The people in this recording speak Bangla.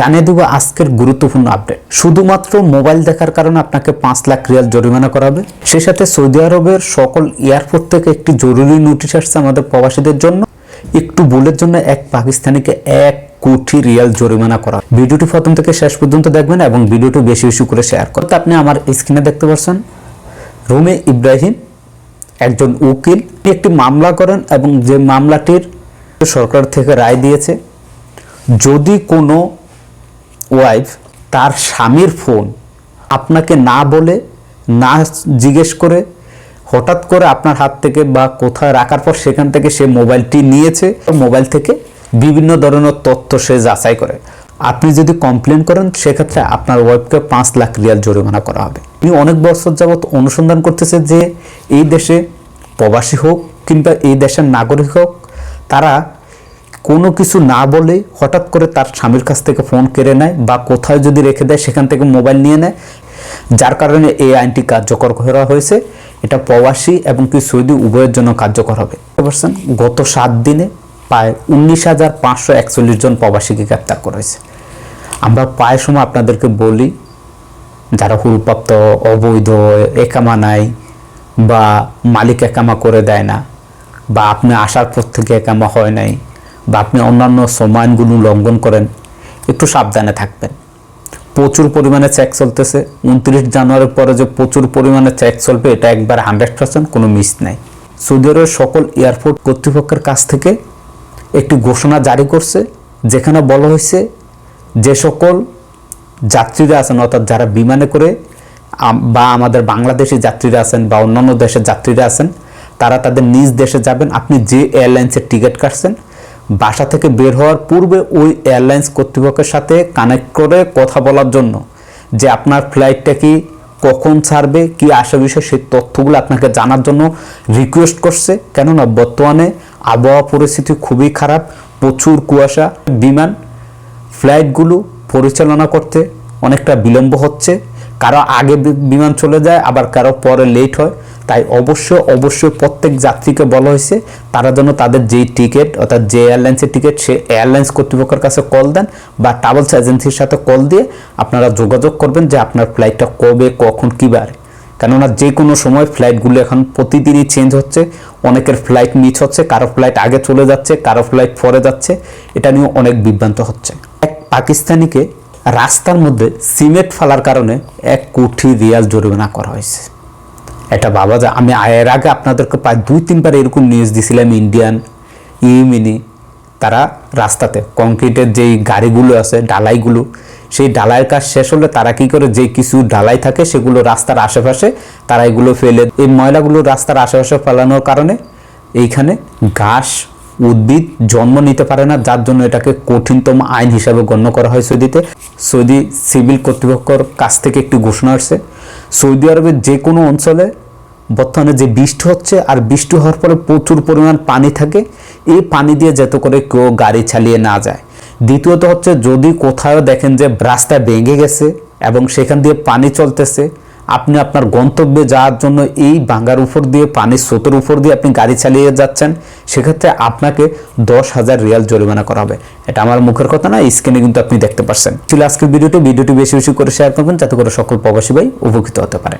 জানিয়ে দেবো আজকের গুরুত্বপূর্ণ আপডেট শুধুমাত্র মোবাইল দেখার কারণে আপনাকে পাঁচ লাখ রিয়াল জরিমানা করাবে সেই সাথে সৌদি আরবের সকল এয়ারপোর্ট থেকে একটি জরুরি নোটিশ আসছে আমাদের প্রবাসীদের জন্য। একটু ভুলের জন্য এক পাকিস্তানিকে এক কোটি রিয়াল জরিমানা করা। হবে। ভিডিওটি প্রথম থেকে শেষ পর্যন্ত দেখবেন এবং ভিডিওটি বেশি বেশি করে শেয়ার করতে আপনি আমার স্ক্রিনে দেখতে পাচ্ছেন, রুমে ইব্রাহিম, একজন উকিল। একটি মামলা করেন এবং যে মামলাটির সরকার থেকে রায় দিয়েছে, যদি কোনো ওয়াইফ তার স্বামীর ফোন আপনাকে না বলে, না জিজ্ঞেস করে, হঠাৎ করে আপনার হাত থেকে বা কোথায় রাখার পর সেখান থেকে সে মোবাইলটি নিয়েছে। মোবাইল থেকে বিভিন্ন ধরনের তথ্য সে যাচাই করে। আপনি যদি কমপ্লেন করেন, সেক্ষেত্রে আপনার ওয়াইফকে পাঁচ লাখ রিয়াল জরিমানা করা হবে। তিনি অনেক বছর যাবৎ অনুসন্ধান করতেছে যে, এই দেশে প্রবাসী হোক কিংবা এই দেশের নাগরিক হোক, তারা কোনো কিছু না বলে হঠাৎ করে তার স্বামীর কাছ থেকে ফোন কেড়ে নেয় বা কোথায় যদি রেখে দেয়, সেখান থেকে মোবাইল নিয়ে নেয়। যার কারণে এই আইনটি কার্যকর করা হয়েছে। এটা প্রবাসী এবং কি সৌদি উভয়ের জন্য কার্যকর হবে। পারছেন? গত সাত দিনে প্রায় উনিশ হাজার পাঁচশো একচল্লিশ জন প্রবাসীকে গ্রেপ্তার করেছে আমরা প্রায় সময় আপনাদেরকে বলি, যারা হুলপ্রাপ্ত, অবৈধ, একামা নাই বা মালিক একামা করে দেয় না বা আপনি আসার পর থেকে একামা হয় নাই বা আপনি অন্যান্য সময়গুলো লঙ্ঘন করেন, একটু সাবধানে থাকবেন। প্রচুর পরিমাণে চেক চলতেছে। উনত্রিশ জানুয়ারির পরে যে প্রচুর পরিমাণে চেক চলবে, এটা একবার হান্ড্রেড পার্সেন্ট কোনো মিস নাই। সৌদি আরবের সকল এয়ারপোর্ট কর্তৃপক্ষের কাছ থেকে একটি ঘোষণা জারি করছে, যেখানে বলা হয়েছে যে সকল যাত্রীরা আছেন, অর্থাৎ যারা বিমানে করে বা আমাদের বাংলাদেশি যাত্রীরা আছেন বা অন্যান্য দেশের যাত্রীরা আছেন, তারা তাদের নিজ দেশে যাবেন। আপনি যে এয়ারলাইন্সের টিকিট কাটছেন বাসা থেকে বের হওয়ার পূর্বে ওই এয়ারলাইন্স কর্তৃপক্ষের সাথে কানেক্ট করে কথা বলার জন্য যে আপনার ফ্লাইটটা কি, কখন ছাড়বে, কি আসে বিষয়ে, সেই তথ্যগুলো আপনাকে জানার জন্য রিকোয়েস্ট করছে। কেননা বর্তমানে আবহাওয়া পরিস্থিতি খুবই খারাপ, প্রচুর কুয়াশা, বিমান ফ্লাইটগুলো পরিচালনা করতে অনেকটা বিলম্ব হচ্ছে। কারও আগে বিমান চলে যায়, আবার কারও পরে লেট হয়। তাই অবশ্য অবশ্যই প্রত্যেক যাত্রীকে বলা হয়েছে, তারা যেন তাদের যেই টিকিট অর্থাৎ যে এয়ারলাইন্সের টিকিট সে এয়ারলাইন্স কর্তৃপক্ষের কাছে কল দেন বা ট্রাভেলস এজেন্সির সাথে কল দিয়ে আপনারা যোগাযোগ করবেন যে আপনার ফ্লাইটটা কবে, কখন, কী বারে। কেননা যে কোনো সময় ফ্লাইটগুলো এখন প্রতিদিনই চেঞ্জ হচ্ছে, অনেকের ফ্লাইট মিস হচ্ছে, কারও ফ্লাইট আগে চলে যাচ্ছে, কারও ফ্লাইট পরে যাচ্ছে, এটা নিয়ে অনেক বিভ্রান্ত হচ্ছে। এক পাকিস্তানিকে রাস্তার মধ্যে সিমেন্ট ফেলার কারণে এক কোটি রিয়াল জরিমানা করা হয়েছে। এটা বাবা যা, আমি আয়ের আগে আপনাদেরকে প্রায় দুই, তিনবার এরকম নিউজ দিছিলাম ইন্ডিয়ান ইউমিনি তারা রাস্তাতে কংক্রিটের যেই গাড়িগুলো আছে ডালাইগুলো সেই ডালাইয়ের কাজ শেষ হলে তারা কি করে, যে কিছু ডালাই থাকে সেগুলো রাস্তার আশেপাশে তারা এগুলো ফেলে, এই ময়লাগুলো রাস্তার আশেপাশে ফেলানোর কারণে এইখানে ঘাস উদ্ভিদ জন্ম নিতে পারে না, যার জন্য এটাকে কঠিনতম আইন হিসাবে গণ্য করা হয় সৌদিতে। সৌদি সিভিল কর্তৃপক্ষর কাছ থেকে একটি ঘোষণা আসছে। সৌদি আরবের যে কোনো অঞ্চলে বর্তমানে যে বৃষ্টি হচ্ছে, আর বৃষ্টি হওয়ার পরে প্রচুর পরিমাণ পানি থাকে। এই পানি দিয়ে যাতে করে কেউ গাড়ি চালিয়ে না যায়। দ্বিতীয়ত হচ্ছে, যদি কোথাও দেখেন যে রাস্তা ভেঙে গেছে এবং সেখান দিয়ে পানি চলতেছে আপনি আপনার গন্তব্যে যাওয়ার জন্য এই বাঙ্গার উপর দিয়ে, পানির স্রোতের উপর দিয়ে আপনি গাড়ি চালিয়ে যাচ্ছেন, সেক্ষেত্রে আপনাকে দশ হাজার রিয়াল জরিমানা করা হবে। এটা আমার মুখের কথা না স্ক্রিনে কিন্তু আপনি দেখতে পারছেন। ছিল আজকের ভিডিওটি ভিডিওটি বেশি বেশি করে শেয়ার করবেন, যাতে করে সকল প্রবাসী ভাই উপকৃত হতে পারে।